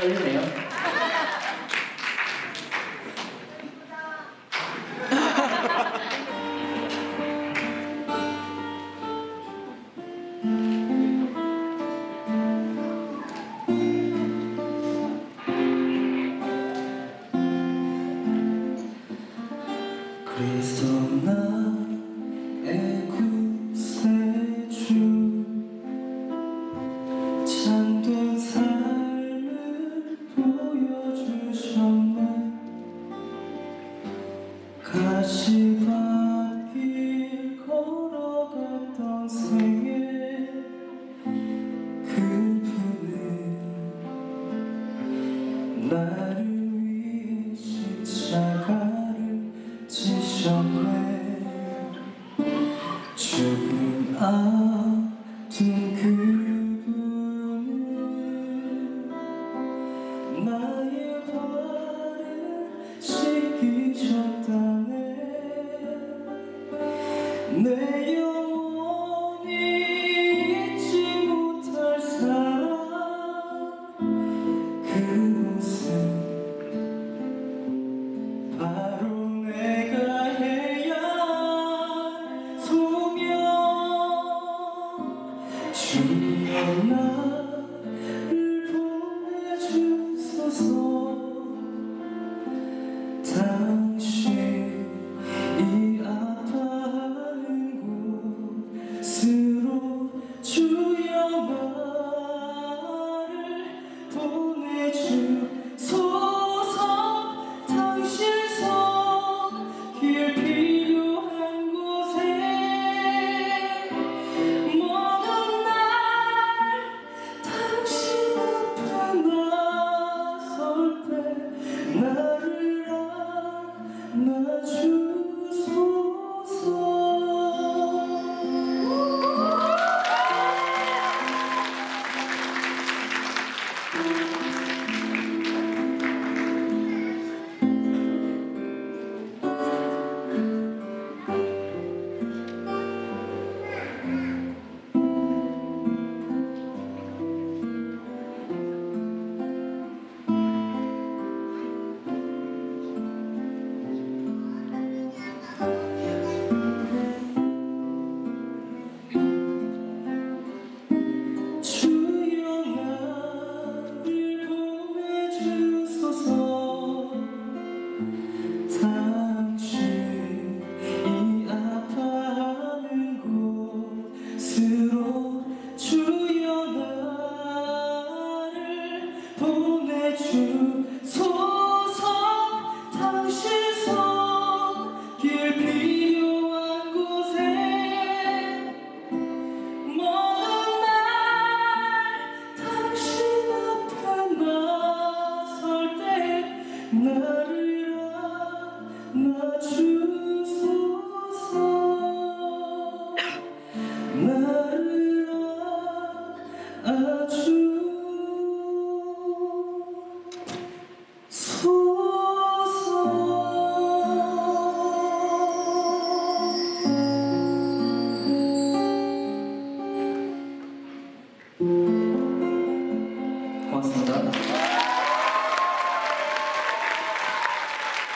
떨리네요. 그래서 나 시밭길 걸어갔던 생에 그분은 나를 위해 십자가를 지셨네. 죽음 앞둔 그분은 나의 발 내 영혼이 잊지 못할 사람 그 모습 바로 내가 해야 할 소명. 주여 나를 보내주소서 나를 안아주소서. 주여 보내주소서 당신 손길 필요한 곳에 먼 날 당신 앞에 나설 때 나를 안아주소서. 나를 안아주소서.